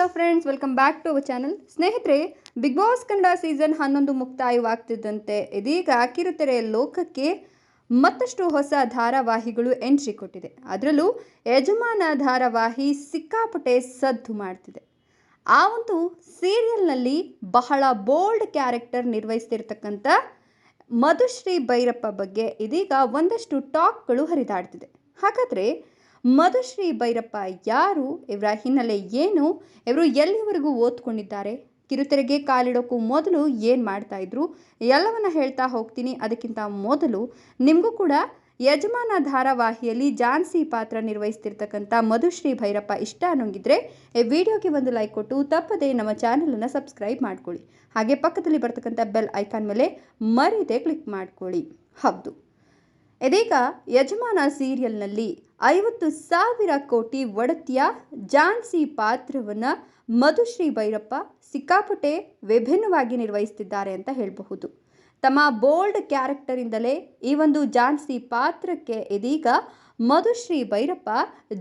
Hello friends welcome back to our channel ಸ್ನೇಹಿತರೆ Bigg Boss Kannada season ಹನ್ನೊಂದು ಮುಕ್ತಾಯವಾಗ್ತಿದ್ದಂತೆ ಇದೀಗ ಕಿರುತೆರೆ ಲೋಕಕ್ಕೆ ಮತ್ತಷ್ಟು ಹೊಸ ಧಾರಾವಾಹಿಗಳು ಎಂಟ್ರಿ ಕೊಟ್ಟಿದೆ. ಅದರಲ್ಲೂ ಯಜಮಾನ ಧಾರಾವಾಹಿ ಸಿಕ್ಕಾಪಟ್ಟೆ ಸದ್ದು ಮಾಡ್ತಿದೆ. ಆ ಒಂದು ಸೀರಿಯಲ್ನಲ್ಲಿ ಬಹಳ ಬೋಲ್ಡ್ ಕ್ಯಾರೆಕ್ಟರ್ ನಿರ್ವಹಿಸ್ತಿರ್ತಕ್ಕಂಥ ಮಧುಶ್ರೀ ಭೈರಪ್ಪ ಬಗ್ಗೆ ಇದೀಗ ಒಂದಷ್ಟು ಟಾಕ್ಗಳು ಹರಿದಾಡ್ತಿದೆ. ಹಾಗಾದರೆ ಮಧುಶ್ರೀ ಭೈರಪ್ಪ ಯಾರು? ಇವರ ಹಿನ್ನೆಲೆ ಏನು? ಇವರು ಎಲ್ಲಿವರೆಗೂ ಓದ್ಕೊಂಡಿದ್ದಾರೆ? ಕಿರುತೆರೆಗೆ ಕಾಲಿಡೋಕ್ಕೂ ಮೊದಲು ಏನು ಮಾಡ್ತಾ ಇದ್ರು? ಎಲ್ಲವನ್ನ ಹೇಳ್ತಾ ಹೋಗ್ತೀನಿ ಅದಕ್ಕಿಂತ ಮೊದಲು ನಿಮಗೂ ಕೂಡ ಯಜಮಾನ ಧಾರಾವಾಹಿಯಲ್ಲಿ ಜಾನ್ಸಿ ಪಾತ್ರ ನಿರ್ವಹಿಸ್ತಿರ್ತಕ್ಕಂಥ ಮಧುಶ್ರೀ ಭೈರಪ್ಪ ಇಷ್ಟ ಅನ್ನೋಂಗಿದ್ರೆ ಈ ವಿಡಿಯೋಗೆ ಒಂದು ಲೈಕ್ ಕೊಟ್ಟು ತಪ್ಪದೆ ನಮ್ಮ ಚಾನಲನ್ನು ಸಬ್ಸ್ಕ್ರೈಬ್ ಮಾಡ್ಕೊಳ್ಳಿ. ಹಾಗೆ ಪಕ್ಕದಲ್ಲಿ ಬರ್ತಕ್ಕಂಥ ಬೆಲ್ ಐಕಾನ್ ಮೇಲೆ ಮರೀದೆ ಕ್ಲಿಕ್ ಮಾಡ್ಕೊಳ್ಳಿ. ಹೌದು. ಇದೀಗ ಯಜಮಾನ ಸೀರಿಯಲ್ನಲ್ಲಿ ಐವತ್ತು ಸಾವಿರ ಕೋಟಿ ಒಡತಿಯ ಜಾನ್ಸಿ ಪಾತ್ರವನ್ನು ಮಧುಶ್ರೀ ಭೈರಪ್ಪ ಸಿಕ್ಕಾಪಟ್ಟೆ ವಿಭಿನ್ನವಾಗಿ ನಿರ್ವಹಿಸ್ತಿದ್ದಾರೆ ಅಂತ ಹೇಳಬಹುದು. ತಮ್ಮ ಬೋಲ್ಡ್ ಕ್ಯಾರೆಕ್ಟರಿಂದಲೇ ಈ ಒಂದು ಜಾನ್ಸಿ ಪಾತ್ರಕ್ಕೆ ಇದೀಗ ಮಧುಶ್ರೀ ಭೈರಪ್ಪ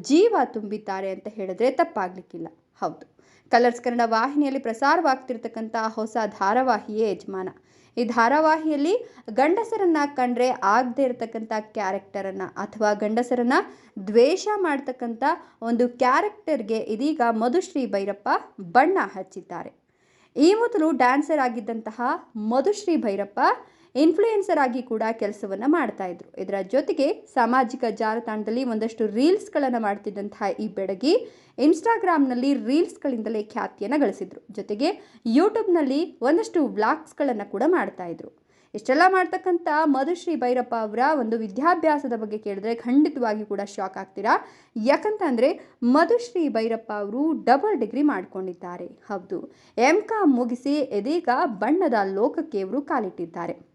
ಜೀವ ತುಂಬಿದ್ದಾರೆ ಅಂತ ಹೇಳಿದ್ರೆ ತಪ್ಪಾಗಲಿಕ್ಕಿಲ್ಲ. ಹೌದು. ಕಲರ್ಸ್ ಕನ್ನಡ ವಾಹಿನಿಯಲ್ಲಿ ಪ್ರಸಾರವಾಗ್ತಿರ್ತಕ್ಕಂಥ ಹೊಸ ಧಾರಾವಾಹಿಯೇ ಯಜಮಾನ. ಈ ಧಾರಾವಾಹಿಯಲ್ಲಿ ಗಂಡಸರನ್ನ ಕಂಡ್ರೆ ಆಗದೆ ಇರತಕ್ಕಂಥ ಕ್ಯಾರೆಕ್ಟರನ್ನು ಅಥವಾ ಗಂಡಸರನ್ನ ದ್ವೇಷ ಮಾಡ್ತಕ್ಕಂಥ ಒಂದು ಕ್ಯಾರೆಕ್ಟರ್ಗೆ ಇದೀಗ ಮಧುಶ್ರೀ ಭೈರಪ್ಪ ಬಣ್ಣ ಹಚ್ಚಿದ್ದಾರೆ. ಈ ಮೊದಲು ಡ್ಯಾನ್ಸರ್ ಆಗಿದ್ದಂತಹ ಮಧುಶ್ರೀ ಭೈರಪ್ಪ ಇನ್ಫ್ಲೂಯೆನ್ಸರ್ ಆಗಿ ಕೂಡ ಕೆಲಸವನ್ನು ಮಾಡ್ತಾ ಇದ್ರು. ಇದರ ಜೊತೆಗೆ ಸಾಮಾಜಿಕ ಜಾಲತಾಣದಲ್ಲಿ ಒಂದಷ್ಟು ರೀಲ್ಸ್ಗಳನ್ನು ಮಾಡ್ತಿದ್ದಂತಹ ಈ ಬೆಡಗಿ ಇನ್ಸ್ಟಾಗ್ರಾಮ್ನಲ್ಲಿ ರೀಲ್ಸ್ಗಳಿಂದಲೇ ಖ್ಯಾತಿಯನ್ನು ಗಳಿಸಿದ್ರು. ಜೊತೆಗೆ ಯೂಟ್ಯೂಬ್ನಲ್ಲಿ ಒಂದಷ್ಟು ವ್ಲಾಗ್ಸ್ಗಳನ್ನು ಕೂಡ ಮಾಡ್ತಾ ಇದ್ರು. ಇಷ್ಟೆಲ್ಲ ಮಾಡ್ತಕ್ಕಂಥ ಮಧುಶ್ರೀ ಭೈರಪ್ಪ ಅವರ ಒಂದು ವಿದ್ಯಾಭ್ಯಾಸದ ಬಗ್ಗೆ ಕೇಳಿದ್ರೆ ಖಂಡಿತವಾಗಿ ಕೂಡ ಶಾಕ್ ಆಗ್ತೀರಾ? ಯಾಕಂತಂದರೆ ಮಧುಶ್ರೀ ಭೈರಪ್ಪ ಅವರು ಡಬಲ್ ಡಿಗ್ರಿ ಮಾಡ್ಕೊಂಡಿದ್ದಾರೆ. ಹೌದು. ಎಂ ಕಾಮ್ ಮುಗಿಸಿ ಇದೀಗ ಬಣ್ಣದ ಲೋಕಕ್ಕೆ ಇವರು ಕಾಲಿಟ್ಟಿದ್ದಾರೆ.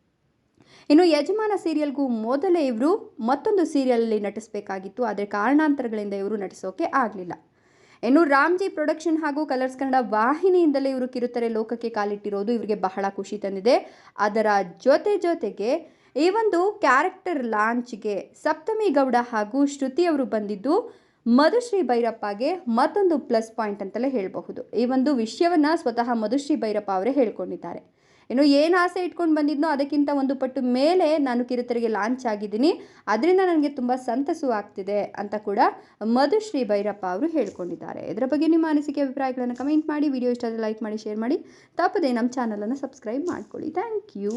ಇನ್ನು ಯಜಮಾನ ಸೀರಿಯಲ್ಗೂ ಮೊದಲೇ ಇವರು ಮತ್ತೊಂದು ಸೀರಿಯಲಲ್ಲಿ ನಟಿಸಬೇಕಾಗಿತ್ತು. ಆದರೆ ಕಾರಣಾಂತರಗಳಿಂದ ಇವರು ನಟಿಸೋಕೆ ಆಗಲಿಲ್ಲ. ಇನ್ನು ರಾಮ್ಜಿ ಪ್ರೊಡಕ್ಷನ್ ಹಾಗೂ ಕಲರ್ಸ್ ಕನ್ನಡ ವಾಹಿನಿಯಿಂದಲೇ ಇವರು ಕಿರುತೆರೆ ಲೋಕಕ್ಕೆ ಕಾಲಿಟ್ಟಿರೋದು ಇವರಿಗೆ ಬಹಳ ಖುಷಿ ತಂದಿದೆ. ಅದರ ಜೊತೆ ಜೊತೆಗೆ ಈ ಒಂದು ಕ್ಯಾರೆಕ್ಟರ್ ಲಾಂಚ್ಗೆ ಸಪ್ತಮಿ ಗೌಡ ಹಾಗೂ ಶ್ರುತಿ ಅವರು ಬಂದಿದ್ದು ಮಧುಶ್ರೀ ಭೈರಪ್ಪಗೆ ಮತ್ತೊಂದು ಪ್ಲಸ್ ಪಾಯಿಂಟ್ ಅಂತಲೇ ಹೇಳಬಹುದು. ಈ ಒಂದು ವಿಷಯವನ್ನು ಸ್ವತಃ ಮಧುಶ್ರೀ ಭೈರಪ್ಪ ಅವರೇ ಹೇಳ್ಕೊಂಡಿದ್ದಾರೆ. ಇನ್ನು ಏನು ಆಸೆ ಇಟ್ಕೊಂಡು ಬಂದಿದ್ನೋ ಅದಕ್ಕಿಂತ ಒಂದು ಪಟ್ಟು ಮೇಲೆ ನಾನು ಕಿರುತೆರೆಗೆ ಲಾಂಚ್ ಆಗಿದ್ದೀನಿ. ಅದರಿಂದ ನನಗೆ ತುಂಬ ಸಂತಸು ಆಗ್ತಿದೆ ಅಂತ ಕೂಡ ಮಧುಶ್ರೀ ಭೈರಪ್ಪ ಅವರು ಹೇಳ್ಕೊಂಡಿದ್ದಾರೆ. ಇದರ ಬಗ್ಗೆ ನಿಮ್ಮ ಅನಿಸಿಕೆ, ಅಭಿಪ್ರಾಯಗಳನ್ನು ಕಮೆಂಟ್ ಮಾಡಿ ವಿಡಿಯೋ ಇಷ್ಟ ಲೈಕ್ ಮಾಡಿ ಶೇರ್ ಮಾಡಿ. ತಪ್ಪದೆ ನಮ್ಮ ಚಾನಲನ್ನು ಸಬ್ಸ್ಕ್ರೈಬ್ ಮಾಡ್ಕೊಳ್ಳಿ. Thank you